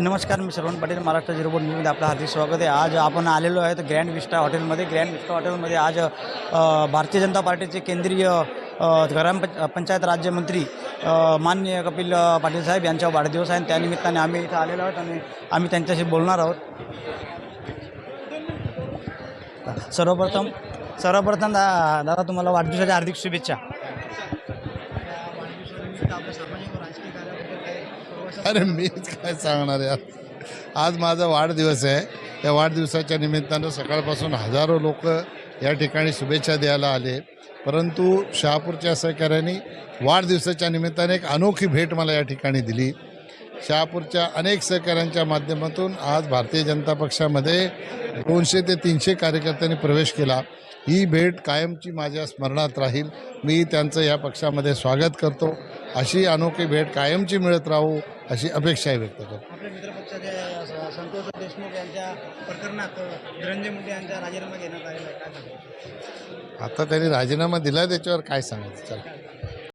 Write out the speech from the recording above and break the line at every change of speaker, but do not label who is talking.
नमस्कार मी श्रवण Patil Maharashtra zero board न्यूजमध्ये आपलं हार्दिक स्वागत आहे. आज आपण आलेलो आहे ग्रँड विस्टा हॉटेलमध्ये. ग्रँड विस्टा हॉटेलमध्ये आज भारतीय जनता पार्टीचे केंद्रीय ग्राम पंचायत राज्यमंत्री माननीय कपिल पाटील साहेब यांचा वाढदिवस आहे. त्यानिमित्ताने आम्ही इथं आलेलो आहोत आणि आम्ही त्यांच्याशी बोलणार आहोत. सर्वप्रथम सर्वप्रथम दा दादा तुम्हाला वाढदिवसाच्या हार्दिक शुभेच्छा.
अरे मीच काय सांगणार यार? आज माझा वाढदिवस आहे. या वाढदिवसाच्या निमित्तानं सकाळपासून हजारो लोक या ठिकाणी शुभेच्छा द्यायला आले. परंतु शहापूरच्या सहकाऱ्यांनी वाढदिवसाच्या निमित्ताने एक अनोखी भेट मला या ठिकाणी दिली. शहापूरच्या अनेक सहकाऱ्यांच्या माध्यमातून आज भारतीय जनता पक्षामध्ये दोनशे ते तीनशे कार्यकर्त्यांनी प्रवेश केला. ही भेट कायमची माझ्या स्मरणात राहील. मी त्यांचं या पक्षामध्ये स्वागत करतो. अशी अनोखी भेट कायमची मिळत राहू अशी अपेक्षाही व्यक्त करतो.
आपल्या मित्रपक्षाचे स- संतोष देशमुख यांच्या प्रकरणात धनंजय मुंडे यांचा राजीनामा घेण्यात आलेला आहे. काय सांगाल?
आता त्यांनी राजीनामा दिला त्याच्यावर काय सांगायचं? चला.